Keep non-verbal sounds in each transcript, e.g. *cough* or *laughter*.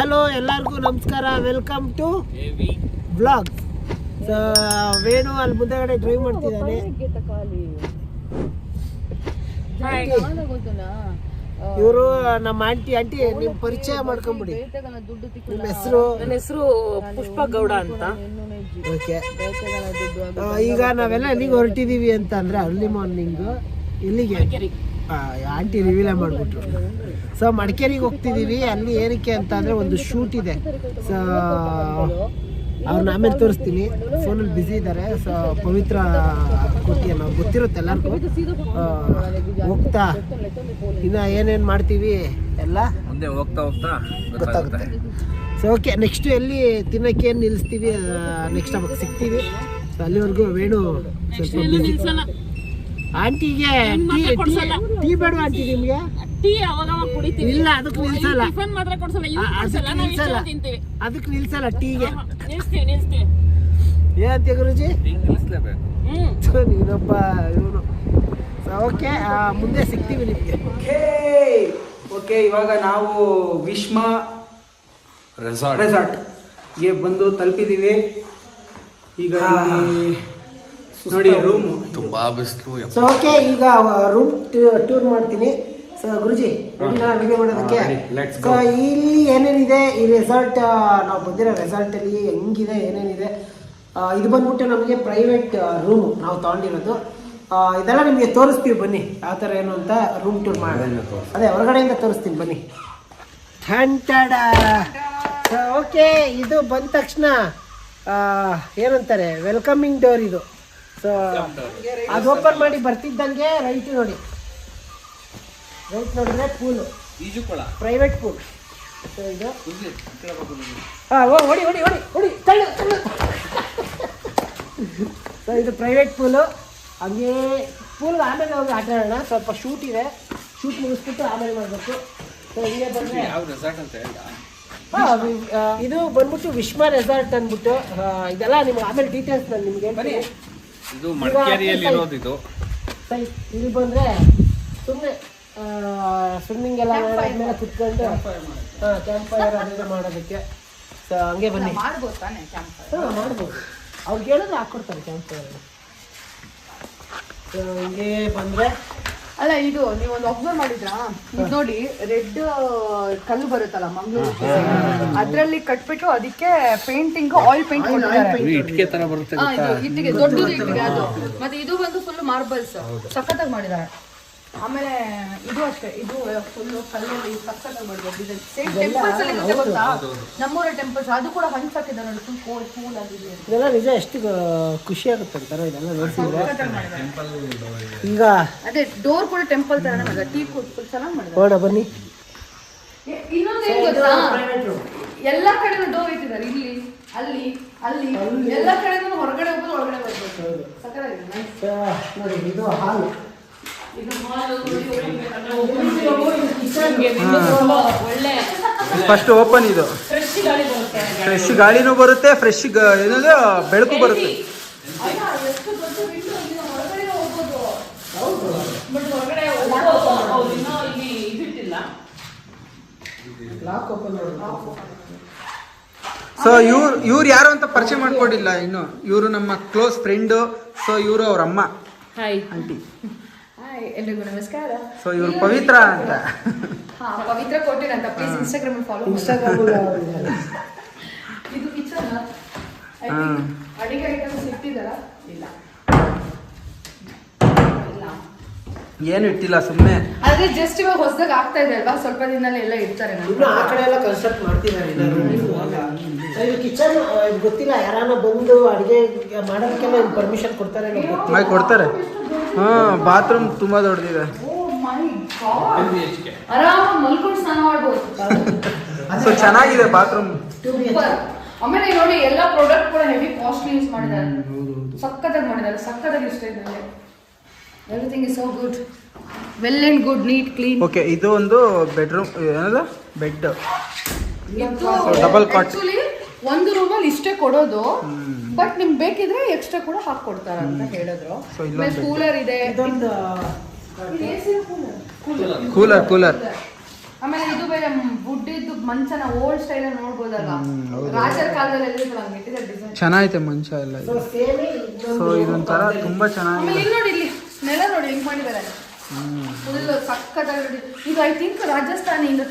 Hello ಎಲ್ಲರಿಗೂ ನಮಸ್ಕಾರ. Welcome to blog so Venu ಅಲ್ಲಿ ಮುಂದೆಗಡೆ ಡ್ರೈವ್ ಮಾಡ್ತಿದ್ದಾನೆ. ಇವರು ನಮ್ಮ ಆಂಟಿ ಆಂಟಿ ನಿಮ್ ಪರಿಚಯ ಮಾಡ್ಕೊಂಬಿಡಿ. ನಿಮ್ಮ ಹೆಸರು? ನನ್ನ ಹೆಸರು ಪುಷ್ಪ ಗೌಡ ಅಂತ. ಓಕೆ ಈಗ ನಾವೆಲ್ಲ ಎಲ್ಲಿಗೆ ಹೊರಟಿದೀವಿ ಅಂತ ಅಂದ್ರೆ ಅರ್ಲಿ ಮಾರ್ನಿಂಗ್. ಇಲ್ಲಿಗೆ? ಆಂಟಿ ರಿವೀಲೇ ಮಾಡಿಬಿಟ್ರು. ಸೊ ಮಡಿಕೇರಿಗೆ ಹೋಗ್ತಿದ್ದೀವಿ ಅಲ್ಲಿ ಏನಕ್ಕೆ ಅಂತ ಅಂದ್ರೆ ಒಂದು ಶೂಟ್ ಇದೆ. ಸೊ ಅವ್ರನ್ನ ಆಮೇಲೆ ತೋರಿಸ್ತೀನಿ. ಫೋನಲ್ಲಿ ಬ್ಯುಸಿ ಇದ್ದಾರೆ ಸೊ ಪವಿತ್ರ ಕೊಟ್ಟಿಯ ನಾವು ಗೊತ್ತಿರುತ್ತೆ ಎಲ್ಲರಿಗೂ. ಹೋಗ್ತಾ. ಇನ್ನು ಏನೇನು ಮಾಡ್ತೀವಿ ಎಲ್ಲ ಮುಂದೆ ಹೋಗ್ತಾ ಹೋಗ್ತಾ ಗೊತ್ತಾಗುತ್ತೆ. ಸೊ ಓಕೆ ನೆಕ್ಸ್ಟ್ ಎಲ್ಲಿ ತಿನ್ನಕ್ಕೆ ಏನು ನಿಲ್ಲಿಸ್ತೀವಿ ನೆಕ್ಸ್ಟ್ ಅವಾಗ ಸಿಗ್ತೀವಿ. ಸೊ ಅಲ್ಲಿವರೆಗೂ ವೇಣು ಸ್ವಲ್ಪ. ಆಂಟಿಗೆ ಟೀ ಬೇಡ ಆಂಟಿ ನಿಮ್ಗೆ. ಟೀ ಅವಾಗ ಅವಾಗ ಕುಡಿತೀವಿ. ಇಲ್ಲ ಅದಕ್ಕೆ ನಿಲ್ಸಲ್ಲ. ಟಿಫನ್ ಮಾತ್ರ ಕೊಡ್ಸಲ್ಲ ಆ, ಇವು ಕೊಡ್ಸಲ್ಲ ಅದಕ್ಕೆ ನಾವು ನಿಲ್ಸಲ್ಲ. ತಿಂತೀವಿ. ಅದಕ್ಕೆ ನಿಲ್ಸಲ್ಲ ಟೀಗೆ. ನಿಲ್ಸ್ತೀವಿ ನಿಲ್ಸ್ತೀವಿ. ಏನಂತ ಗುರುಜಿ? ನಿಲ್ಲಿಸ್ಲೇಬೇಕು ಹ್ಮ್. ಥು, ನೀನೊಬ್ಬ ಇವನು. ಓಕೆ ಮುಂದೆ ಸಿಗ್ತೀವಿ ನಿಮಗೆ. ಓಕೆ ಇವಾಗ ನಾವು ವಿಶ್ಮ ರೆಸಾರ್ಟ್ ರೆಸಾರ್ಟ್ಗೆ ಬಂದು ತಲುಪಿದ್ದೀವಿ ಈಗ ಇಲ್ಲಿ ನೋಡಿ ರೂಮ್ ತುಂಬಾ ಬಿಸಿಲು ಸೊ ಓಕೆ ಈಗ ರೂಮ್ ಟೂರ್ ಮಾಡ್ತೀನಿ. ಸೊ ಗುರುಜಿ ರೆಡಿನಾ ಅಡುಗೆ ಮಾಡೋದಕ್ಕೆ. ಸೊ ಇಲ್ಲಿ ಏನೇನಿದೆ? ಈ ರೆಸಾರ್ಟ್ ನಾವು ಬಂದಿರೋ ರೆಸಾರ್ಟಲ್ಲಿ ಹೆಂಗಿದೆ ಏನೇನಿದೆ? ಇದು ಬಂದ್ಬಿಟ್ಟು ನಮಗೆ ಪ್ರೈವೇಟ್ ರೂಮ್ ನಾವು ತಗೊಂಡಿರೋದು. ಇದೆಲ್ಲ ನಿಮಗೆ ತೋರಿಸ್ತೀವಿ ಬನ್ನಿ ಯಾವ ಥರ ಏನು ಅಂತ ರೂಮ್ ಟೂರ್ ಮಾಡಿ. ಅದೇ ಹೊರಗಡೆಯಿಂದ ತೋರಿಸ್ತೀನಿ ಬನ್ನಿ. ಓಕೆ ಇದು ಬಂದ ತಕ್ಷಣ ಏನಂತಾರೆ ವೆಲ್ಕಮಿಂಗ್ ಡೋರ್ ಇದು. ಸೊ ಅದು ಓಪನ್ ಮಾಡಿ ಬರ್ತಿದ್ದಂಗೆ ರೈಟ್ ನೋಡಿ. ರೈಟ್ ನೋಡಿದ್ರೆ ಪೂಲು ಪ್ರೈವೇಟ್ ಪೂಲ್ ಸೊ ಇದು. ಹಾಂ ಓಡಿ ಹೊಡಿ ಹೊಡಿ ಹೊಡಿ ತಳ್ಳು ತಳ್ಳು. ಸೊ ಇದು ಪ್ರೈವೇಟ್ ಪೂಲು ಹಂಗೆ ಪೂಲ್ ಆಮೇಲೆ ಹೋಗಿ ಆಟ ಆಡೋಣ. ಸ್ವಲ್ಪ ಶೂಟ್ ಇದೆ. ಶೂಟ್ ಮುಗಿಸ್ಬಿಟ್ಟು ಆಮೇಲೆ ಮಾಡಬೇಕು. ಸೊ ಹಿಂಗೆ ಬಂದರೆ ಇದು ಬಂದ್ಬಿಟ್ಟು ವಿಶ್ವ ರೆಸಾರ್ಟ್ ಅಂದ್ಬಿಟ್ಟು ಇದೆಲ್ಲ ನಿಮ್ಗೆ ಆಮೇಲೆ ಡೀಟೇಲ್ಸ್ ನಾನು ನಿಮಗೆ ಬನ್ನಿ. ಇದು ಮಡಿಕೇರಿಯಲ್ಲಿ ಇರೋದು ಇದು. ಇಲ್ಲಿ ಬಂದ್ರೆ ಸುಮ್ಮನೆ ಸ್ವಿಮ್ಮಿಂಗ್ ಎಲ್ಲ ಮಾಡಾದ್ಮೇಲೆ ಕುತ್ಕೊಂಡು ಹಾಂ ಕ್ಯಾಂಪ್ ಫೈರ್ ಅದೆಲ್ಲ ಮಾಡೋದಕ್ಕೆ. ಸೊ ಹಂಗೆ ಬನ್ನಿ. ಮಾಡ್ಬೋದು ತಾನೆ ಕ್ಯಾಂಪ್ ಹಾಂ ಮಾಡ್ಬೋದು. ಅವ್ರು ಹೇಳಿದ್ರೆ ಹಾಕ್ಕೊಡ್ತಾರೆ ಕ್ಯಾಂಪ್ ಫೈರ್ ಸೊ ಹಂಗೆ ಬಂದರೆ ಅಲ್ಲ ಇದು ನೀವು ಒಂದು ಅಬ್ಸರ್ವ್ ಮಾಡಿದ್ರಾ? ಇದು ನೋಡಿ ರೆಡ್ ಕಲ್ಲು ಬರುತ್ತಲ್ಲ ಮಂಗಳೂರು ಅದ್ರಲ್ಲಿ ಕಟ್ಬಿಟ್ಟು ಅದಕ್ಕೆ ಪೇಂಟಿಂಗ್ ಆಯಿಲ್ ಪೇಂಟ್ ಇಟ್ಕೆ ತರ ಬರುತ್ತೆ ಇದು ಇಟ್ಟಿಗೆ ದೊಡ್ಡದು ಇಟ್ಟಿಗೆ ಅದು. ಮತ್ತೆ ಇದು ಬಂದು ಫುಲ್ ಮಾರ್ಬಲ್ಸ್ ಸಖತ್ತಾಗಿ ಮಾಡಿದ್ದಾರೆ. ಆಮೇಲೆ ಇದು ಅಷ್ಟೇ ಇದು ಫುಲ್ಲು ಕಲ್ಲಲ್ಲಿ ಸಕ್ಸಾಗಿ ಮಾಡ್ಬೋದು ಇದೆ ಸೇಮ್ ಟೆಂಪಲ್ಸ್ ಅಲ್ಲಿ ಇರುತ್ತೆ ಗೊತ್ತಾ? ನಮ್ಮೂರ ಟೆಂಪಲ್ಸ್ ಅದು ಕೂಡ ಹಂಚ್ ಹಾಕಿದ್ದಾರೆ ನೋಡಿ ಫುಲ್ ಕೋಲ್ ಕೂಲ್ ಆಗಿದೆ ಇದೆಲ್ಲ ನಿಜ ಎಷ್ಟು ಖುಷಿ ಆಗುತ್ತೆ ಅಂತಾರೆ ಇದೆಲ್ಲ ನೋಡ್ತಿದ್ರೆ ಈಗ ಅದೇ ಡೋರ್ ಕೂಡ ಟೆಂಪಲ್ ತರನೇ ಮಗ ಟೀ ಫುಲ್ ಚೆನ್ನಾಗಿ ಮಾಡಿದ್ದಾರೆ. ಓಡ ಬನ್ನಿ. ಇನ್ನೊಂದು ಏನು ಗೊತ್ತಾ? ಎಲ್ಲ ಕಡೆನೂ ಡೋರ್ ಇಟ್ಟಿದ್ದಾರೆ. ಇಲ್ಲಿ ಅಲ್ಲಿ ಅಲ್ಲಿ. ಎಲ್ಲ ಕಡೆ ಹೊರಗಡೆ ಹೋಗ್ಬೋದು ಒಳಗಡೆ ಬರ್ಬೋದು ಸಕ್ಕತ್ತಾಗಿದೆ ನೋಡಿ ಇದು ಹಾಲು. ಫಸ್ಟ್ ಓಪನ್ ಇದು. ಫ್ರೆಶ್ ಗಾಳಿ ಬರುತ್ತೆ ಫ್ರೆಶ್ ಗಾಳಿನೂ ಬರುತ್ತೆ ಫ್ರೆಶ್ ಏನದು ಬೆಳಕು ಬರುತ್ತೆ. ಸೊ ಇವ್ರು ಇವ್ರು ಯಾರು ಅಂತ ಪರಿಚಯ ಮಾಡ್ಕೊಡಿಲ್ಲ ಇನ್ನು. ಇವರು ನಮ್ಮ ಕ್ಲೋಸ್ ಫ್ರೆಂಡು ಸೊ ಇವರು ಅವ್ರ ಅಮ್ಮ ಆಂಟಿ ಹಾಯ್ ಎಲ್ರಿಗೂ ನಮಸ್ಕಾರ. ಸೊ ಇವರು ಪವಿತ್ರ ಅಂತ. ಹಾ ಪವಿತ್ರ ಕೋಟಿನ್ ಅಂತ. ಪ್ಲೀಸ್ ಇನ್ಸ್ಟಾಗ್ರಾಮ್ ಫಾಲೋ ಇನ್ಸ್ಟಾಗ್ರಾಮ್ ಇದು ಕಿಚನ್. ಅಡಿಗೆ ಐಟಮ್ಸ್ ಇಟ್ಟಿದ್ದಾರ ಇಲ್ಲ ಇಲ್ಲ ಏನು ಇಟ್ಟಿಲ್ಲ ಸುಮ್ಮನೆ ಆದ್ರೆ ಜಸ್ಟ್ ಇವಾಗ ಹೊಸದಾಗ ಆಗ್ತಾ ಇದೆ ಅಲ್ವಾ? ಸ್ವಲ್ಪ ದಿನದಲ್ಲಿ ಎಲ್ಲ ಇರ್ತಾರೆ ಇನ್ನು ಆ ಕಡೆ ಎಲ್ಲ ಕನ್ಸ್ಟ್ರಕ್ಟ್ ಮಾಡ್ತಿದ್ದಾರೆ ಇದು ಕಿಚನ್ ಗೊತ್ತಿಲ್ಲ ಯಾರಾನ ಬಂದು ಅಡಿಗೆ ಮಾಡೋದಕ್ಕೆಲ್ಲ ಪರ್ಮಿಷನ್ ಕೊಡ್ತಾರೆ ಮೈ ಕೊಡ್ತಾರೆ. ಹಾ ಬಾತ್ರೂಮ್ ತುಂಬಾ ದೊಡ್ಡದಿದೆ. Oh my God. ಆರಾಮಾಗಿ ಮಲ್ಕೊಂಡು ಸ್ನಾನ ಮಾಡ್ಬೋದು. ಸೊ ಚೆನ್ನಾಗಿದೆ ಬಾತ್ರೂಮ್ ಸೂಪರ್ ಆಮೇಲೆ ನೋಡಿ ಎಲ್ಲ ಪ್ರಾಡಕ್ಟ್ ಕೂಡ ಹೆವಿ ಕಾಸ್ಟ್ಲಿ ಯೂಸ್ ಮಾಡಿದ್ದಾರೆ. ಸಕ್ಕತ್ತಾಗಿ ಮಾಡಿದ್ದಾರೆ ಸಕ್ಕತ್ತಾಗಿ ಇಷ್ಟ ಇದೆ everything is so good well and good neat clean okay ಇದು ಒಂದು ಬೆಡ್ರೂಮ್ ಏನದು? Bed double cot. ಆಕ್ಚುಲಿ ಒಂದು ರೂಮಲ್ಲಿ ಇಷ್ಟೇ ಕೊಡೋದು. ಬಟ್ ನಿಮ್ಗೆ ಬೇಕಿದ್ರೆ ಎಕ್ಸ್ಟ್ರಾ ಕೂಡ ಹಾಕೊಡ್ತಾರ ಅಂತ ಹೇಳಿದ್ರು. ಕೂಲರ್ ಇದೆ. ಇದೊಂದು cooler. Cooler. ಕೂಲರ್ ಕೂಲರ್ ಆಮೇಲೆ ಇದು ಬೇರೆ ವುಡ್ ಇದ್ದು ಮಂಚನ ಓಲ್ಡ್ ಸ್ಟೈಲ್ ನೋಡ್ಬೋದಲ್ಲ? ರಾಜರ ಕಾಲದಲ್ಲಿ ಎಲ್ಲಿದ್ರು ಹಂಗೆ ಇಟ್ಟಿದ್ದಾರೆ ಡಿಸೈನ್ ಚೆನ್ನಾಗೈತೆ ಮಂಚ ಎಲ್ಲ ಸೊ ಇದೊಂಥರ ತುಂಬಾ ಚೆನ್ನಾಗಿದೆ. ನೋಡಿ ಹೆಂಗ್ ಮಾಡಿದ್ದಾರೆ ಫುಲ್ ಸಕ್ಕತ್ತಾಗಿ ಇದು ಐ ಥಿಂಕ್ ರಾಜಸ್ಥಾನಿಯಿಂದ.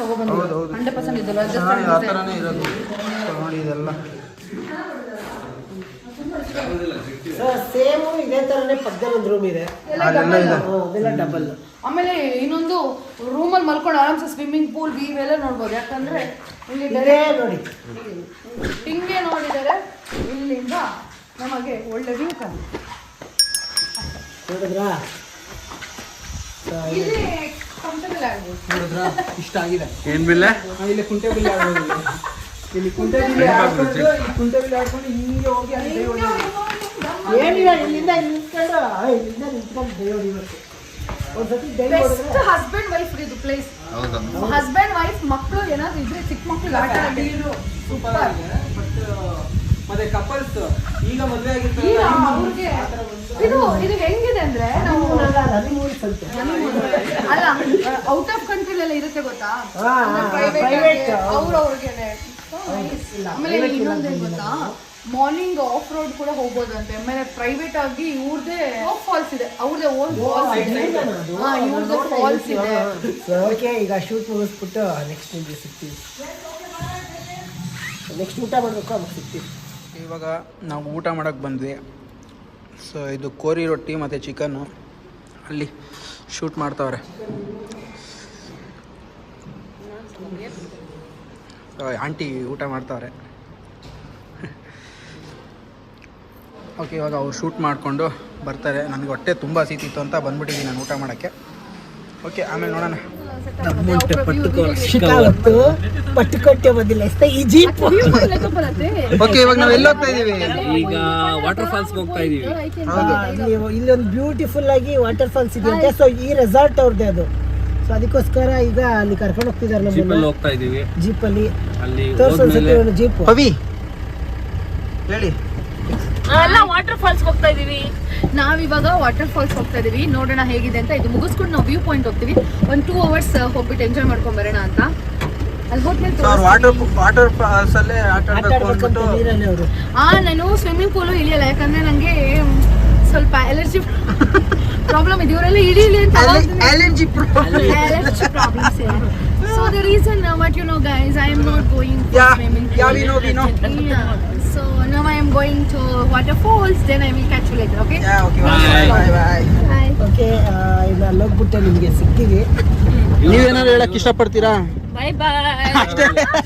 ಹಂಡ್ರೆಡ್ ಪರ್ಸೆಂಟ್ ಇದು ಆ ರಾಜಸ್ಥಾನಿ ಥರನೇ ಇರೋದು. ಸೊ ನೋಡಿ ಇದೆಲ್ಲ. ಸೊ ಸೇಮ್ ಇದೇ ತರನೇ ಪಕ್ಕದಲ್ಲಿ ಒಂದು ರೂಮ್ ಇದೆ ಅಲ್ಲೆಲ್ಲ ಇದೆ. ಅದೆಲ್ಲ ಡಬಲ್ ಆಮೇಲೆ ಇನ್ನೊಂದು ರೂಮಲ್ಲಿ ಮಲ್ಕೊಂಡು ಆರಾಮ್ಸೆ ಸ್ವಿಮ್ಮಿಂಗ್ ಪೂಲ್ ಇವೆಲ್ಲ ಎಲ್ಲ ನೋಡ್ಬೋದು. ಯಾಕಂದ್ರೆ ಇಲ್ಲಿ ನೋಡಿ. ಹಿಂಗೆ ನೋಡಿದರೆ ಇಲ್ಲಿಂದ ನಮಗೆ ಒಳ್ಳೆ ವ್ಯೂ ನೋಡಿದ್ರಾ? ಆಗ್ಬೋದು ನೋಡಿದ್ರಾ ಇಷ್ಟ ಆಗಿದೆ ಏನ್ ಬಿಲ್ಲ? ಇಲ್ಲಿ ಕುಂಟೆ ಆಡ್ಬೋದು ಇಲ್ಲಿ. ಇಲ್ಲಿ ಕುಂಟೆ ಬಿಲ್ಲೆ ಆಡ್ಕೊಂಡು ಈ ಕುಂಟೆ ಬಿಲ್ಲೆ ಆಡ್ಕೊಂಡು ಹಿಂಗೆ ಹೋಗಿ ಅಲ್ಲಿ ಕೈ ಹೊಡಿಯೋದು. ಏನಿಲ್ಲ ಇಲ್ಲಿಂದ ಇಲ್ಲಿ ನಿಂತ್ಕೊಂಡು ಇಲ್ಲಿಂದ ನಿಂತ್ಕೊಂಡು ದೈ ಹೊಡಿಬೇಕು ದೈ ಬೆಸ್ಟ್ ಹಸ್ಬೆಂಡ್ ವೈಫ್ ಇದು ಪ್ಲೇಸ್ ಹೌದು? ಹಸ್ಬೆಂಡ್ ವೈಫ್ ಮಕ್ಕಳು ಏನಾದ್ರು ಇದ್ರೆ ಚಿಕ್ಕ ಮಕ್ಕಳು ಆಟ ಆಡಿದ್ರು ಸೂಪರ್ ಆಗಿದೆ. ಬಟ್ ಮತ್ತೆ ಕಪಲ್ಸ್ ಈಗ ಮದುವೆ ಆಗಿರ್ತಾರೆ ಅವ್ರಿಗೆ ಇದು ಇದು ಹೆಂಗಿದೆ ಅಂದ್ರೆ ನಾವು ಹನಿಮೂನ್ ಸಂತೆ ಅಲ್ಲ ಔಟ್ ಆಫ್ ಕಂಟ್ರಿ ಎಲ್ಲ ಇರುತ್ತೆ ಗೊತ್ತಾ? ಪ್ರೈವೇಟ್ ಆಮೇಲೆ ಗೊತ್ತಾ? ಮಾರ್ನಿಂಗ್ ಆಫ್ ರೋಡ್ ಕೂಡ ಹೋಗ್ಬೋದಂತೆ. ಆಮೇಲೆ ಪ್ರೈವೇಟ್ ಆಗಿ ಇವ್ರದೇ ಫಾಲ್ಸ್ ಇದೆ. ಅವ್ರದೇ ಓನ್ ಫಾಲ್ಸ್ ಇದೆ. ಹಾ ಇವ್ರದ್ದು ಫಾಲ್ಸ್ ಇದೆ. ಓಕೆ ಈಗ ಶೂಟ್ ಮುಗಿಸ್ಬಿಟ್ಟು ನೆಕ್ಸ್ಟ್ ನಿಮಗೆ ಸಿಗ್ತೀವಿ ನೆಕ್ಸ್ಟ್ ಊಟ ಮಾಡಬೇಕು? ಅವಾಗ ಸಿಗ್ತೀವಿ ಇವಾಗ ನಾವು ಊಟ ಮಾಡೋಕ್ಕೆ ಬಂದ್ವಿ. ಸೊ ಇದು ಕೋರಿ ರೊಟ್ಟಿ ಮತ್ತು ಚಿಕನ್ನು ಅಲ್ಲಿ ಶೂಟ್ ಮಾಡ್ತಾವ್ರೆ. ಆಂಟಿ ಊಟ ಮಾಡ್ತಾವ್ರೆ. ಓಕೆ, ಇವಾಗ ಅವ್ರು ಶೂಟ್ ಮಾಡಿಕೊಂಡು ಬರ್ತಾರೆ. ನನಗೆ ಹೊಟ್ಟೆ ತುಂಬ ಸೀತಿತ್ತು ಅಂತ ಬಂದ್ಬಿಟ್ಟಿದ್ದೀನಿ ನಾನು ಊಟ ಮಾಡೋಕ್ಕೆ. ಓಕೆ, ಆಮೇಲೆ ನೋಡೋಣ. ಶಿಕಾವತ್ತು ಪಟ್ಟುಕೊಟ್ಟೆ ಬಂದಿಲ್ಲ. ಎಷ್ಟೇ ಈ ಜೀಪ್ ಓಕೆ ಇವಾಗ ನಾವು ಎಲ್ಲಿ ಹೋಗ್ತಾ ಇದೀವಿ? ಈಗ ವಾಟರ್ ಫಾಲ್ಸ್ ಹೋಗ್ತಾ ಇದೀವಿ. ಇಲ್ಲಿ ಇಲ್ಲಿ ಒಂದು ಬ್ಯೂಟಿಫುಲ್ ಆಗಿ ವಾಟರ್ ಫಾಲ್ಸ್ ಇದೆ ಸೊ ಈ ರೆಸಾರ್ಟ್ ಅವ್ರದ್ದೇ ಅದು. ಸೊ ಅದಕ್ಕೋಸ್ಕರ ಈಗ ಅಲ್ಲಿ ಕರ್ಕೊಂಡು ಹೋಗ್ತಿದ್ದಾರೆ ಹೋಗ್ತಾ ಇದೀವಿ. ಜೀಪ್ ಅಲ್ಲಿ. ಅಲ್ಲಿ ತೋರ್ಸೊಂದ್ಸತಿ ಒಂದು ಜೀಪ್ ಪವಿ. ಹೇಳಿ. ಎಲ್ಲ ವಾಟರ್ ಫಾಲ್ಸ್ ಹೋಗ್ತಾ ಇದೀವಿ. ನಾವಿವಾಗ ವಾಟರ್ ಫಾಲ್ಸ್ ಹೋಗ್ತಾ ಇದೀವಿ. ನೋಡೋಣ ಹೇಗಿದೆ ಅಂತ ಇದು ಮುಗಿಸ್ಕೊಂಡು ನಾವು ವ್ಯೂ ಪಾಯಿಂಟ್ ಹೋಗ್ತೀವಿ. ಒಂದು ಟೂ ಅವರ್ಸ್ ಹೋಗ್ಬಿಟ್ಟು ಎಂಜಾಯ್ ಮಾಡ್ಕೊಂಡ್ ಬರೋಣ ಅಂತ. ಅಲ್ಲಿ ಅಲ್ಲೇ ಆ ನಾನು ಸ್ವಿಮ್ಮಿಂಗ್ ಪೂಲು ಇಳಿಯಲ್ಲ ಯಾಕಂದ್ರೆ ನಂಗೆ ಸ್ವಲ್ಪ ಎಲರ್ಜಿ ಪ್ರಾಬ್ಲಮ್ *laughs* ಇದೆ. ಇವರೆಲ್ಲ ಇಳಿಲಿ ಅಂತ allergy problem. So the reason now, what you know guys, I am not going for Yeah, swimming yeah, we know, we know. Yeah. So now I am going to waterfalls, then I will catch you later, okay? Yeah, okay, Bye. bye, bye. Bye. Okay ಇನ್ನು ಅಲ್ಲಿ ಹೋಗ್ಬಿಟ್ಟು ನಿಮಗೆ ಸಿಗ್ತೀವಿ ನೀವೇನಾದ್ರು ಹೇಳಕ್ ಇಷ್ಟಪಡ್ತೀರಾ ಬಾಯ್ ಬಾಯ್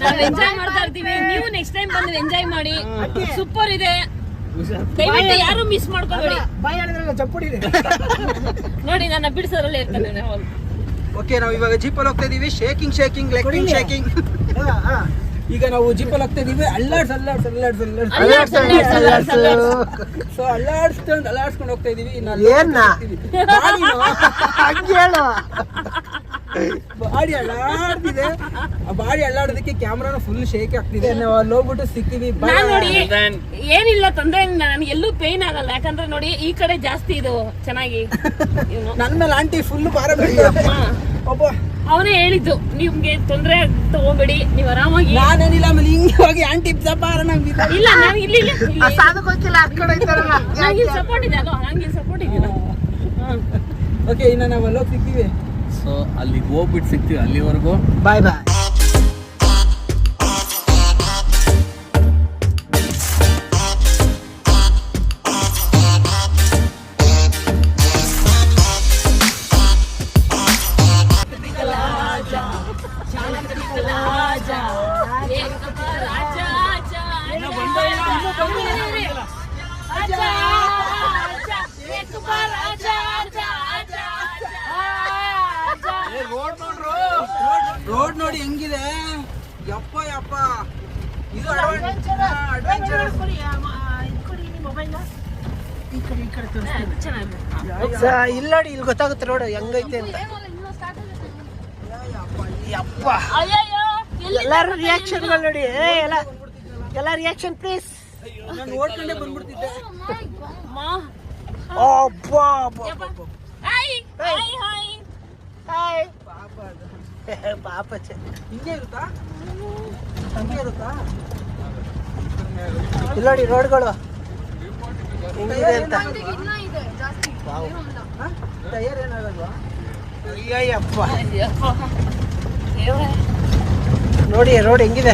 ನಾವು enjoy ಮಾಡ್ತಾ ಇರ್ತೀವಿ ನೀವು ನೆಕ್ಸ್ಟ್ ಟೈಮ್ ಬಂದು ಎಂಜಾಯ್ ಮಾಡಿ ಸೂಪರ್ ಇದೆ ದಯವಿಟ್ಟು ಯಾರು ಮಿಸ್ ಮಾಡ್ಕೋಬೇಡಿ ಬಾಯ್ ಹೇಳಿದ್ರೆ ಚಪ್ಪುಡಿ ಇದೆ ನೋಡಿ ನನ್ನ ಬಿಡಿಸೋದ್ರಲ್ಲಿ ಇರ್ತಾನೆ ನಾವು ಓಕೆ ನಾವು ಇವಾಗ ಜೀಪಲ್ಲಿ ಹೋಗ್ತಾ ಇದೀವಿ. ಶೇಕಿಂಗ್ ಶೇಕಿಂಗ್ ಲೆಕ್ಕಿಂಗ್ ಶೇಕಿಂಗ್. ಈಗ ನಾವು ಜೀಪಲ್ಲಿ ಹೋಗ್ತಾ ಇದೀವಿ. ಅಲ್ಲಾಡ್ಸ್ ಅಲ್ಲಾಡ್ಸ್ ಅಲ್ಲಾಡ್ಸ್ ಅಲ್ಲಾಡ್ಸ್, ಅಲ್ಲಾಡ್ಸ್, ಅಲ್ಲಾಡ್ಸ್, ಅಲ್ಲಾಡ್ಸ್. ಸೊ ಅಲ್ಲಾಡ್ಸ್ಕೊಂಡು ಅಲ್ಲಾಡ್ಸ್ಕೊಂಡು ಹೋಗ್ತಾ ಇದೀವಿ. ಇನ್ನು? ಗಾಡಿನ *laughs* ಹಂಗೆ ಹೇಳು. ಬಾಡಿ ಅಲ್ಲಾಡ್ತಿದೆ. ಆ ಬಾಡಿ ಅಲ್ಲಾಡೋದಕ್ಕೆ ಕ್ಯಾಮ್ರಾನ ಫುಲ್ ಶೇಕ್ ಆಗ್ತಿದೆ. ನಾವು ಅಲ್ಲಿ ಹೋಗ್ಬಿಟ್ಟು ಸಿಗ್ತೀವಿ. ಬಾ- ನಾನ್ ನೋಡಿ ಏನಿಲ್ಲ ತೊಂದ್ರೆ ಇಲ್ಲ ನನಗೆ ಎಲ್ಲೂ ಪೇನ್ ಆಗಲ್ಲ. ಯಾಕಂದ್ರೆ ನೋಡಿ ಈ ಕಡೆ ಜಾಸ್ತಿ ಇದು ಚೆನ್ನಾಗಿ ನನ್ನ ನನ್ ಮೇಲೆ ಆಂಟಿ ಫುಲ್ ಭಾರ. ಒಬ್ಬ ಅವನೇ ಹೇಳಿದ್ದು ನಿಮ್ಗೆ ತೊಂದ್ರೆ ತಗೋಬೇಡಿ ನೀವು ಆರಾಮಾಗಿ ನಾನೇನಿಲ್ಲ ಆಮೇಲೆ ಹಿಂಗೆ ಹೋಗಿ ಆಂಟಿ ಸಪಾರ ನಂಗೆ ಇಲ್ಲ ನಾನು ಇಲ್ಲಿ ಇಲ್ಲಿ. ನಂಗೆ ಸಪೋರ್ಟ್ ಇದೆ ಅಲ್ವಾ ನಂಗೆ ಸಪೋರ್ಟ್ ಇದೆಯಲ್ಲ ಓಕೆ ಇನ್ನು ನಾವು ಅಲ್ಲಿ ಹೋಗಿ ಸಿಗ್ತೀವಿ. ಸೊ ಅಲ್ಲಿಗೆ ಹೋಗ್ಬಿಟ್ಟು ಸಿಗ್ತೀವಿ ಅಲ್ಲಿವರೆಗೂ. ಬಾಯ್ ಬಾಯ್ ರೋಡ್ ನೋಡಿ ಹೆಂಗಿದೆ? ಯಪ್ಪ ಯಪ್ಪ. ಇದು ಅಡ್ವೆಂಚರ್ ಇಲ್ಲಿ ನೋಡಿ ಇಲ್ಲಿ ಗೊತ್ತಾಗುತ್ತೆ ನೋಡು ಹೆಂಗೈತೆ ಅಂತ. ಯಪ್ಪ ಎಲ್ಲಾರು ರಿಯಾಕ್ಷನ್ ನೋಡಿ ಏ ಎಲ್ಲ ಎಲ್ಲ ರಿಯಾಕ್ಷನ್ ಪ್ಲೀಸ್ ನಾನು ನೋಡ್ಕೊಂಡೇ ಬಂದ್ಬಿಡ್ತಿದ್ದೆ. ಅಬ್ಬಾ ಹಾಯ್ ಹಾಯ್ ಹಾಯ್ ಹಾಯ್ ಪಾಪಚ್ಚೆ ಹಿಂಗೆ ಇರುತ್ತಾ? ಹಂಗೆ ಇರುತ್ತಾ? ಇಲ್ಲ ನೋಡಿ ರೋಡ್ಗಳು. ಹೆಂಗಿದೆ ಅಂತ. ಟೈರ್ ಏನಾಗಲ್ವಾ? ಅಯ್ಯಯ್ಯಪ್ಪ. ನೋಡಿ ರೋಡ್ ಹೆಂಗಿದೆ?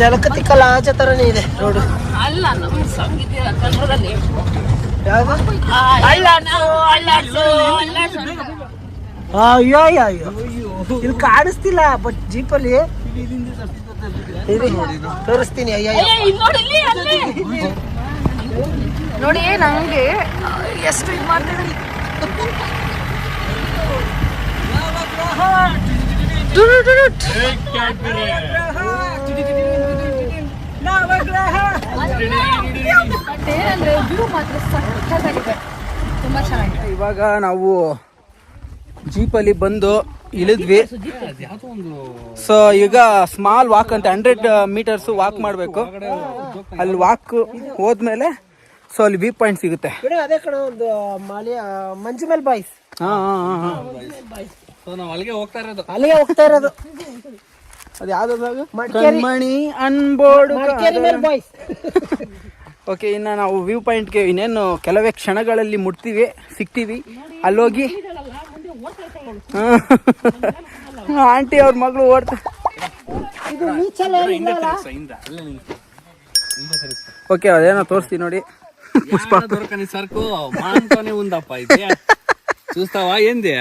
ಜಲಕತಿ ಕಲಾಜ ಥರನೇ ಇದೆ ರೋಡು. ಅಲ್ಲ ನಮ್ಮ ಸಂಗೀತ ಕನ್ನಡದಲ್ಲಿ. ಅಯ್ಯೋ ಅಯ್ಯೋ ಅಯ್ಯೋ ಇಲ್ಲಿ ಕಾಣಿಸ್ತಿಲ್ಲ ಬಟ್ ಜೀಪಲ್ಲಿ ತೋರಿಸ್ತೀನಿ ನೋಡಿ ನಂಗೆ ಎಷ್ಟು ಇದು ಮಾಡ್ತಿದೆ ಬಟ್ ಏನಂದ್ರೆ ವ್ಯೂ ಮಾತ್ರ ಸಕ್ಕತ್ತಾಗಿದೆ ತುಂಬಾ ಚೆನ್ನಾಗಿದೆ. ಇವಾಗ ನಾವು ಜೀಪಲ್ಲಿ ಬಂದು ಇಳಿದ್ವಿ. ಸೊ ಈಗ ಸ್ಮಾಲ್ ವಾಕ್ ಅಂತ ಹಂಡ್ರೆಡ್ ಮೀಟರ್ಸ್ ವಾಕ್ ಮಾಡಬೇಕು. ಅಲ್ಲಿ ವಾಕ್ ಹೋದ್ಮೇಲೆ ಸೊ ಅಲ್ಲಿ ವ್ಯೂ ಪಾಯಿಂಟ್ ಸಿಗುತ್ತೆ. ಅದೇ ಕಡೆ ಒಂದು ಮಾಲಿಯ ಮಂಜುಮೇಲ್ ಬಾಯ್ಸ್ ಹಾ ಹಾ ಹಾ ಸೊ ನಾವು ಅಲ್ಲಿಗೆ ಹೋಗ್ತಾ ಇರೋದು. ಅಲ್ಲಿಗೆ ಹೋಗ್ತಾ ಇರೋದು. ಅದು. ಕಣ್ಮಣಿ ಅನ್ಬೋರ್ಡ್ ಬಾಯ್ಸ್ *laughs* ಓಕೆ ಇನ್ನು ನಾವು ವ್ಯೂ ಪಾಯಿಂಟ್ಗೆ ಇನ್ನೇನು ಕೆಲವೇ ಕ್ಷಣಗಳಲ್ಲಿ ಮುಟ್ತೀವಿ ಸಿಗ್ತೀವಿ ಅಲ್ಲೋಗಿ ಆಂಟಿ ಅವ್ರ ಮಗಳು ಓಡ್ತಾ ಇದು ಬೀಚಲ್ಲಿ ಏನಿಲ್ಲ ಓಕೆ ಅದೇನೋ ತೋರಿಸ್ತೀನಿ ನೋಡಿ పుష్ప దొరకని సరుకు మాంతోనే ఉందప్ప ఇది చూస్తావా ఏంది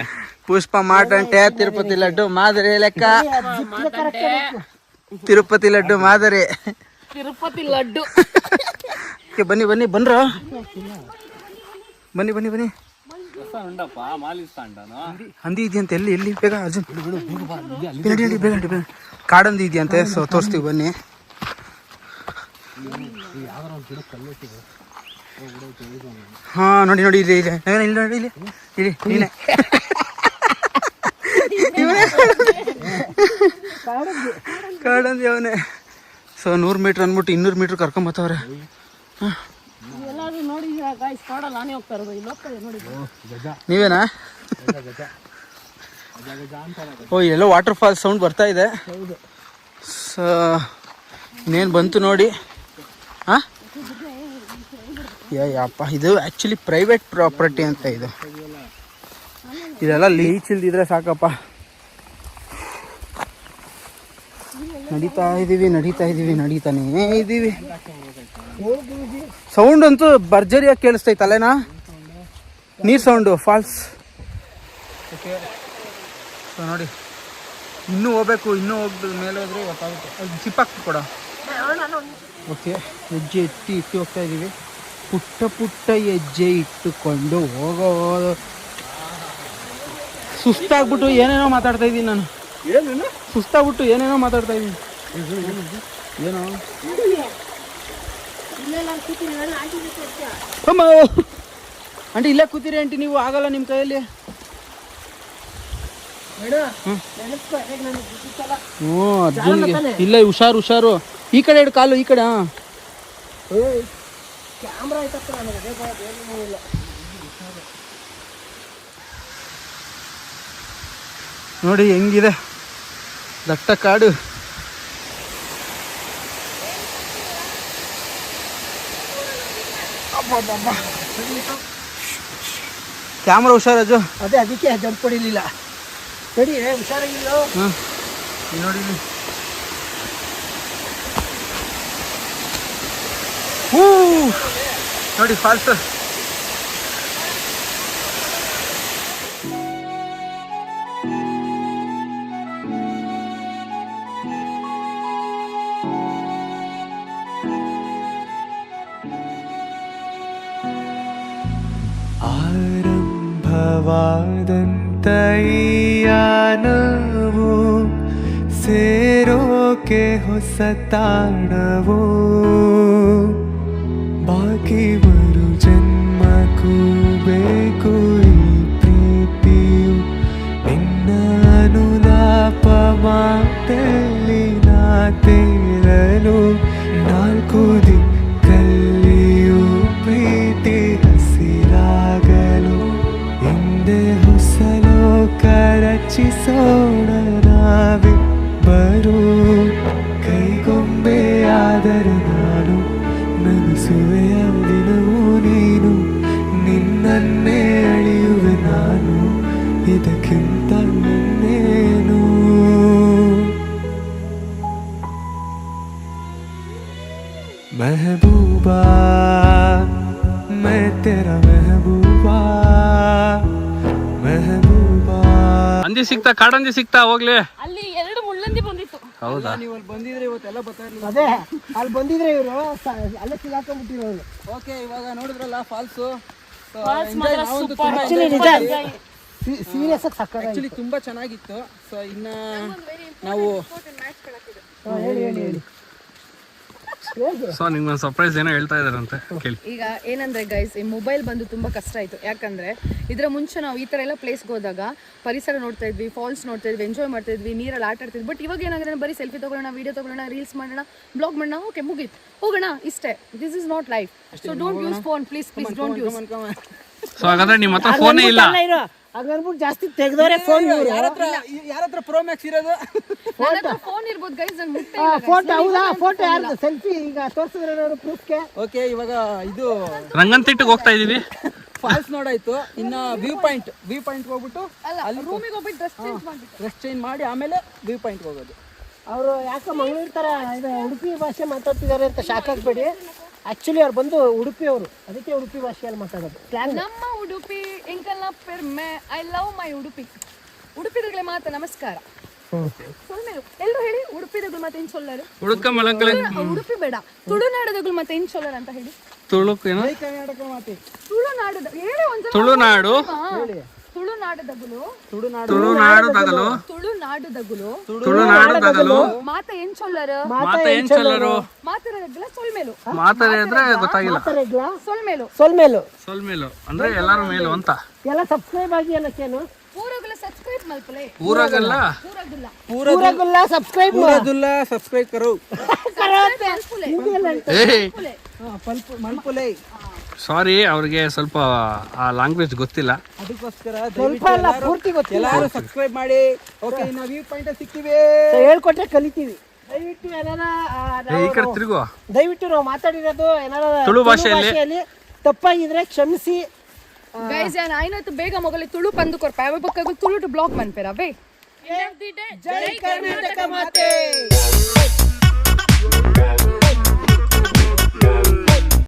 ಪುಷ್ಪ ಮಾಟಂಟೆ ತಿರುಪತಿ ಲಡ್ಡು ಮಾದರಿ ಲೆಕ್ಕ ತಿರುಪತಿ ಲಡ್ಡು ಮಾದರಿ ತಿರುಪತಿ ಲಡ್ಡು. ಬನ್ನಿ ಬನ್ನಿ ಬನ್ರ ಬನ್ನಿ ಬನ್ನಿ ಬನ್ನಿ. ಹಂದಿ ಇದೆಯಂತೆ ಎಲ್ಲಿ ಎಲ್ಲಿ? ಬೇಗ ಅರ್ಜುನ್. ಬೇಗ ಬೇಗ ಕಾಡಂದಿ ಇದೆಯಂತೆ ಸೊ ತೋರಿಸ್ತೀವಿ ಬನ್ನಿ. ಹಾ ನೋಡಿ ನೋಡಿ ಇದೆ ಇದೆ ಇಲ್ಲ ನೋಡಿ ಇಲ್ಲಿ. ಇಲ್ಲಿ ನೀನೆ. ಕಾಡಂದಿ ಅವನೇ. ಸೊ ನೂರು ಮೀಟ್ರ್ ಅಂದ್ಬಿಟ್ಟು ಇನ್ನೂರು ಮೀಟ್ರ್ ಕರ್ಕೊಂಬತ್ತವ್ರೆ ನೀವೇನಾ? ಓ ಎಲ್ಲೋ ವಾಟರ್ ಫಾಲ್ಸ್ ಸೌಂಡ್ ಬರ್ತಾ ಇದೆ. ಸೊ ಇನ್ನೇನು ಬಂತು ನೋಡಿ. ಹಾಂ? ಯಪ್ಪ ಇದು ಆ್ಯಕ್ಚುಲಿ ಪ್ರೈವೇಟ್ ಪ್ರಾಪರ್ಟಿ ಅಂತ ಇದು. ಇದೆಲ್ಲ ಲೀಚ್ ಇಲ್ದಿದ್ರೆ ಸಾಕಪ್ಪ. ನಡೀತಾ ಇದ್ದೀವಿ ನಡೀತಾ ಇದ್ದೀವಿ, ನಡೀತಾನೆ ಇದ್ದೀವಿ. ಸೌಂಡ್ ಅಂತೂ ಭರ್ಜರಿಯಾಗಿ ಕೇಳಿಸ್ತೈತೆ ಅಲ್ಲೇನಾ? ನೀರ್ ಸೌಂಡು ಫಾಲ್ಸ್ ನೋಡಿ, ಇನ್ನೂ ಹೋಗ್ಬೇಕು, ಇನ್ನೂ ಹೋಗ್ದು ಮೇಲೆ ಹೋದ್ರೆ ಗೊತ್ತಾಗುತ್ತೆ. ಅದು ಚಿಪ್ಪಾಕ್ತು ಕೂಡ. ಓಕೆ ಹೆಜ್ಜೆ ಎತ್ತಿ ಇಟ್ಟು ಹೋಗ್ತಾ ಇದ್ದೀವಿ. ಪುಟ್ಟ ಪುಟ್ಟ ಹೆಜ್ಜೆ ಇಟ್ಟುಕೊಂಡು ಹೋಗೋ ಸುಸ್ತಾಗ್ಬಿಟ್ಟು ಏನೇನೋ ಮಾತಾಡ್ತಾ ಇದ್ದೀನಿ ನಾನು. ಸುಸ್ತಾಗ್ಬಿಟ್ಟು ಏನೇನೋ ಮಾತಾಡ್ತಾ ಇದೀನಿ. ಏನೋ? ಅಮ್ಮ! ಆಂಟಿ ಇಲ್ಲೇ ಕೂತೀರಿ ಆಂಟಿ ನೀವು ಆಗಲ್ಲ ನಿಮ್ಮ ಕೈಯಲ್ಲಿ. ಹ್ಞೂ ಅರ್ಜುನ್ಗೆ. ಇಲ್ಲ ಹುಷಾರು ಹುಷಾರು. ಈ ಕಡೆ ಎರಡು ಕಾಲು ಈ ಕಡೆ ಹಾಂ. ನೋಡಿ ಹೆಂಗಿದೆ. ದಟ್ಟ ಕಾಡು. ಕ್ಯಾಮ್ರಾ ಹುಷಾರಾಜು ಅದೇ ಅದಕ್ಕೆ ಜಂಪ್ ಹೊಡಿಲಿಲ್ಲ. ಸರಿ ಹುಷಾರಾಗಿಲ್ಲ ಹ್ಞೂ ನೋಡಿ ಇಲ್ಲಿ. ಹೂ ನೋಡಿ ಫಾಲ್ಸ್ ಆರಂಭವಾದಂತಯ್ಯಾನವು ಸೇರೋಕೆ ಹೊಸ ತಾಣವು ಬಾಕಿ ಬರು ಜನ್ಮಕ್ಕೂ ಬೇಕು ಈ ಪ್ರೀತಿಯು ನಿನ್ನ ಅನುಲಾಪ ಮಾತಲ್ಲಿ ನಾ ತೇರಲು മനസ്സോടനാവിൽ വരൂ കൈകൊമ്പേ ആദര നാനു ನನಸುವೆ ದಿನವೂ ನೀನು ನಿನ್ನನ್ನೇ ಅಳಿಯುವೆ ನಾನು ಇದಕ್ಕಿಂತ ನಿನ್ನೇನು ಮೆಹಬೂಬಾ ಹಂದಿ ಸಿಕ್ತಾ ಕಾಡಂದಿ ಸಿಕ್ತಾ ಹೋಗ್ಲಿ. ಅಲ್ಲಿ ಎರಡು ಮುಳ್ಳಂದಿ ಬಂದಿತ್ತು. ಹೌದಾ? ನೀವು ಅಲ್ಲಿ ಬಂದಿದ್ರೆ ಇವತ್ತೆಲ್ಲ ಬರ್ತಾ ಇರ್ಲಿಲ್ಲ. ಅದೇ ಅಲ್ಲಿ ಬಂದಿದ್ರೆ ಇವರು ಅಲ್ಲೇ ಸಿಗಾಕೊಂಡ್ಬಿಟ್ಟಿರೋರು. ಓಕೆ ಇವಾಗ ನೋಡಿದ್ರಲ್ಲ ಫಾಲ್ಸು ಸೀರಿಯಸ್ ಆಕ್ಚುಲಿ ತುಂಬಾ ಚೆನ್ನಾಗಿತ್ತು. ಸೊ ಇನ್ನ ನಾವು ಹೇಳಿ ಹೇಳಿ ಹೇಳಿ. ಸೊ ನಿಮ್ಗೊಂದು ಸರ್ಪ್ರೈಸ್ ಏನೋ ಹೇಳ್ತಾ ಇದಾರಂತೆ ಕೇಳಿ. ಈಗ ಏನಂದ್ರೆ ಗೈಸ್ ಈ ಮೊಬೈಲ್ ಬಂದು ತುಂಬಾ ಕಷ್ಟ ಆಯ್ತು. ಯಾಕಂದ್ರೆ ಇದರ ಮುಂಚೆ ನಾವು ಈ ತರ ಎಲ್ಲ ಪ್ಲೇಸ್ಗೆ ಹೋದಾಗ ಪರಿಸರ ನೋಡ್ತಾ ಇದ್ವಿ ಫಾಲ್ಸ್ ನೋಡ್ತಾ ಇದ್ವಿ ಎಂಜಾಯ್ ಮಾಡ್ತಾ ಇದ್ವಿ ನೀರಲ್ಲಿ ಆಟ ಆಡ್ತಿದ್ವಿ. ಬಟ್ ಇವಾಗ ಏನಾಗಿದೆ ಬರೀ ಸೆಲ್ಫಿ ತಗೊಳ್ಳೋಣ ವಿಡಿಯೋ ತಗೊಳ್ಳೋಣ ರೀಲ್ಸ್ ಮಾಡೋಣ ಬ್ಲಾಗ್ ಮಾಡೋಣ ಓಕೆ ಮುಗೀತು. ಹೋಗೋಣ ಇಷ್ಟೇ. This is not life so don't use phone please please don't use so ಹಾಗಾದ್ರೆ ನಿಮ್ಮ ಹತ್ರ ಫೋನೇ ಇಲ್ಲ. ಹಂಗನ್ಬಿಟ್ಟು ಜಾಸ್ತಿ ತೆಗ್ದವ್ರೆ ಫೋನ್ ಯಾರ ಹತ್ರ ಯಾರ ಹತ್ರ ಪ್ರೋ ಮ್ಯಾಕ್ಸ್ ಇರೋದು? ಫೋನ್ ಇರ್ಬೋದು ಗೈಸ್ ನಾನು ಮುಟ್ಟೆ ಫೋಟೋ ಹೌದಾ? ಫೋಟೋ ಯಾರ್ದು? ಸೆಲ್ಫಿ ಈಗ ತೋರಿಸಿದ್ರೆ ನೋಡು ಪ್ರೂಫ್ಗೆ ಓಕೆ ಇವಾಗ ಇದು ರಂಗಂತಿಟ್ಟಿಗೆ ಹೋಗ್ತಾ ಇದೀವಿ. ಫಾಲ್ಸ್ ನೋಡಾಯ್ತು ಇನ್ನ ವ್ಯೂ ಪಾಯಿಂಟ್ ವ್ಯೂ ಪಾಯಿಂಟ್ ಹೋಗ್ಬಿಟ್ಟು ಅಲ್ಲಿ ರೂಮಿಗೆ ಹೋಗ್ಬಿಟ್ಟು ಡ್ರೆಸ್ ಚೇಂಜ್ ಮಾಡ್ಬಿಟ್ಟು. ಡ್ರೆಸ್ ಚೇಂಜ್ ಮಾಡಿ ಆಮೇಲೆ ವ್ಯೂ ಪಾಯಿಂಟ್ ಹೋಗೋದು. ಅವರು ಯಾಕೆ ಮಂಗಳೂರು ಥರ ಇದು ಉಡುಪಿ ಭಾಷೆ ಮಾತಾಡ್ತಿದ್ದಾರೆ ಅಂತ ಶಾಕ್ ಆಗ್ಬೇಡಿ. ಆ್ಯಕ್ಚುಲಿ ಅವ್ರು ಬಂದು ಉಡುಪಿ ಅವರು. ಅದಕ್ಕೆ ಉಡುಪಿ ಭಾಷೆಯಲ್ಲಿ ಮಾತಾಡೋದು. ಸ್ಲ್ಯಾಂಗ್ ನಮ್ಮ ಉಡುಪಿ ಎಂಕಲ್ನ ಪೆರ್ಮೆ ಐ ಲವ್ ಮೈ ಉಡುಪಿ. ಉಡುಪಿದಗಳೇ ಮಾತ ನಮಸ್ಕಾರ. ಸೊಲ್ಮೇಲು ಎಲ್ಲರೂ ಹೇಳಿ ಉಡುಪಿದಗಳು ಮತ್ತೆ ಏನ್ ಸೊಲ್ಲರು ಉಡುಕ ಮಲಕಲೆ ಉಡುಪಿ ಬೇಡ. ತುಳುನಾಡದಗಳು ಮತ್ತೆ ಏನ್ ಸೊಲ್ಲರು ಅಂತ ಹೇಳಿ. ತುಳುಕ ಏನೋ? ಕರ್ನಾಟಕ ಮಾತೆ. ತುಳುನಾಡದ ಹೇಳಿ ಒಂದ್ಸಲ ತುಳುನಾಡು? ಹಾ. ತುಳುನಾಡು ತುಳುನಾಡು ತಗಲು ತುಳುನಾಡುದಗಳು ತುಳುನಾಡು ತಗಲು ಮಾತ ಏನ್ ಸೊಲ್ಲರು ಮಾತ ಏನ್ ಚಲ್ಲರು ಮಾತಾಡದಗಳ ಸೊಲ್ಮೇಲು. ಮಾತಾರೆ ಅಂದ್ರೆ ಗೊತ್ತಾಗಿಲ್ಲ. ಸೊಲ್ಮೇಲು. ಸೊಲ್ಮೇಲು. ಸೊಲ್ಮೇಲು. ಅಂದ್ರೆ ಎಲ್ಲಾರು ಮೇಲು ಅಂತ. ಎಲ್ಲ ಸಬ್ಸ್ಕ್ರೈಬ್ ಆಗಿ ಸಬ್ಸ್ಕ್ರೈಬ್ ಮಲ್ಪಲೆ. ಊರಾಗೆಲ್ಲ? ಊರಗುಲ್ಲ. ಸಬ್ಸ್ಕ್ರೈಬ್ ಸಬ್ಸ್ಕ್ರೈಬ್ ಕರೋ. ಮಲ್ಪುಲೈ. ಸಾರಿ ಅವ್ರಿಗೆ ಸ್ವಲ್ಪ ಆ ಲ್ಯಾಂಗ್ವೇಜ್ ಗೊತ್ತಿಲ್ಲ. ಅದಕ್ಕೋಸ್ಕರ ಸ್ವಲ್ಪ ಅಲ್ಲ ಪೂರ್ತಿ ಗೊತ್ತಿಲ್ಲ. ಎಲ್ಲರೂ ಸಬ್ಸ್ಕ್ರೈಬ್ ಮಾಡಿ. ಓಕೆ ನಾವು ವ್ಯೂ ಪಾಯಿಂಟ್ ಸಿಗ್ತೀವಿ. So, ಹೇಳ್ಕೊಟ್ರೆ ಕಲಿತೀವಿ. ದಯವಿಟ್ಟು ಏನಾರ ಆ, ಏ, ಈ ಕಡೆ ತಿರುಗು ದಯವಿಟ್ಟು ನಾವು ಮಾತಾಡಿರೋದು ಏನಾರ ತುಳು ಭಾಷೆಯಲ್ಲಿ? ತಪ್ಪಾಗಿದ್ರೆ ಕ್ಷಮಿಸಿ. ಗೈಸ್ ಯಾನ್ ಆಯ್ನಾಯ್ತು ಬೇಗ ಮೊಗಲಿ ತುಳು ಪಂದು ಕೊರ್ಪ ಅವ ಪಕ್ಕ ತುಳು ಬ್ಲಾಕ್ ಮನ್ಪೇರ ಬೇ. ಜೈ ಕರ್ನಾಟಕ ಮಾತೆ.